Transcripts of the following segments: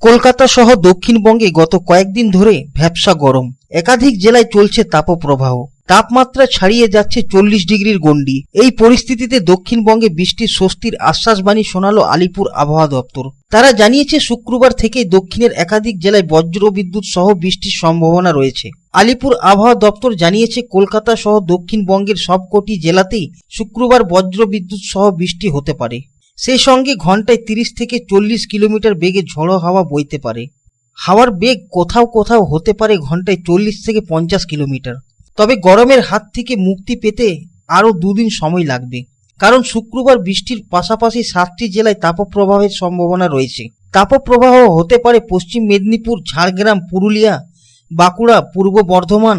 কলকাতা সহ দক্ষিণবঙ্গে গত কয়েকদিন ধরে ভ্যাবসা গরম। একাধিক জেলায় চলছে তাপপ্রবাহ। তাপমাত্রা ছাড়িয়ে যাচ্ছে চল্লিশ ডিগ্রির গণ্ডি। এই পরিস্থিতিতে দক্ষিণবঙ্গে বৃষ্টির স্বস্তির আশ্বাসবাণী শোনালো আলিপুর আবহাওয়া দপ্তর। তারা জানিয়েছে, শুক্রবার থেকেই দক্ষিণের একাধিক জেলায় বজ্রবিদ্যুৎ সহ বৃষ্টির সম্ভাবনা রয়েছে। আলিপুর আবহাওয়া দপ্তর জানিয়েছে, কলকাতা সহ দক্ষিণবঙ্গের সবকটি জেলাতেই শুক্রবার বজ্র বিদ্যুৎ সহ বৃষ্টি হতে পারে। সেই সঙ্গে ঘন্টায় তিরিশ থেকে চল্লিশ কিলোমিটার বেগে ঝড়ো হাওয়া বইতে পারে। হাওয়ার বেগ কোথাও কোথাও হতে পারে ঘন্টায় চল্লিশ থেকে পঞ্চাশ কিলোমিটার। তবে গরমের হাত থেকে মুক্তি পেতে আরও দুদিন সময় লাগবে। কারণ শুক্রবার বৃষ্টির পাশাপাশি সাতটি জেলায় তাপপ্রবাহের সম্ভাবনা রয়েছে। তাপপ্রবাহ হতে পারে পশ্চিম মেদিনীপুর, ঝাড়গ্রাম, পুরুলিয়া, বাঁকুড়া, পূর্ব বর্ধমান,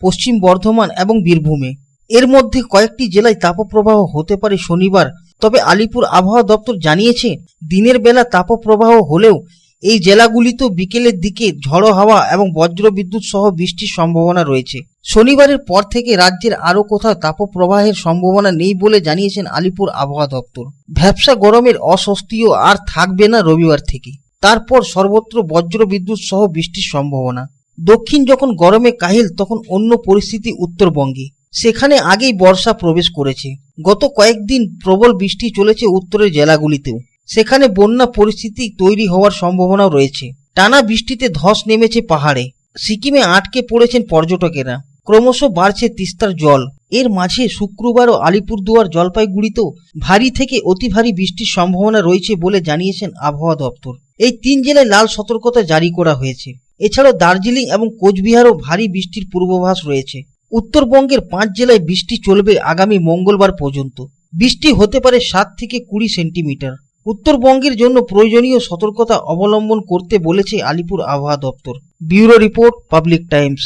পশ্চিম বর্ধমান এবং বীরভূমে। এর মধ্যে কয়েকটি জেলায় তাপপ্রবাহ হতে পারে শনিবার, তবে আলিপুর আবহাওয়া দপ্তর জানিয়েছে, দিনের বেলা তাপপ্রবাহ হলেও এই জেলাগুলিতেও বিকেলের দিকে ঝড়ো হাওয়া এবং বজ্রবিদ্যুৎ সহ বৃষ্টির সম্ভাবনা রয়েছে। শনিবারের পর থেকে রাজ্যের আরও কোথাও তাপপ্রবাহের সম্ভাবনা নেই বলে জানিয়েছেন আলিপুর আবহাওয়া দপ্তর। ভ্যাবসা গরমের অস্বস্তিও আর থাকবে না রবিবার থেকে। তারপর সর্বত্র বজ্রবিদ্যুৎ সহ বৃষ্টির সম্ভাবনা। দক্ষিণ যখন গরমে কাহিল, তখন অন্য পরিস্থিতি উত্তরবঙ্গে। সেখানে আগেই বর্ষা প্রবেশ করেছে। গত কয়েকদিন প্রবল বৃষ্টি চলেছে উত্তরের জেলাগুলিতেও। সেখানে বন্যা পরিস্থিতি তৈরি হওয়ার সম্ভাবনাও রয়েছে। টানা বৃষ্টিতে ধস নেমেছে পাহাড়ে। সিকিমে আটকে পড়েছেন পর্যটকেরা। ক্রমশ বাড়ছে তিস্তার জল। এর মাঝে শুক্রবার ও আলিপুরদুয়ার জলপাইগুড়িতেও ভারী থেকে অতি ভারী বৃষ্টির সম্ভাবনা রয়েছে বলে জানিয়েছেন আবহাওয়া দপ্তর। এই তিন জেলায় লাল সতর্কতা জারি করা হয়েছে। এছাড়াও দার্জিলিং এবং কোচবিহারও ভারী বৃষ্টির পূর্বাভাস রয়েছে। উত্তরবঙ্গের পাঁচ জেলায় বৃষ্টি চলবে আগামী মঙ্গলবার পর্যন্ত। বৃষ্টি হতে পারে সাত থেকে কুড়ি সেন্টিমিটার। উত্তরবঙ্গের জন্য প্রয়োজনীয় সতর্কতা অবলম্বন করতে বলেছে আলিপুর আবহাওয়া দপ্তর। Bureau report, Public Times.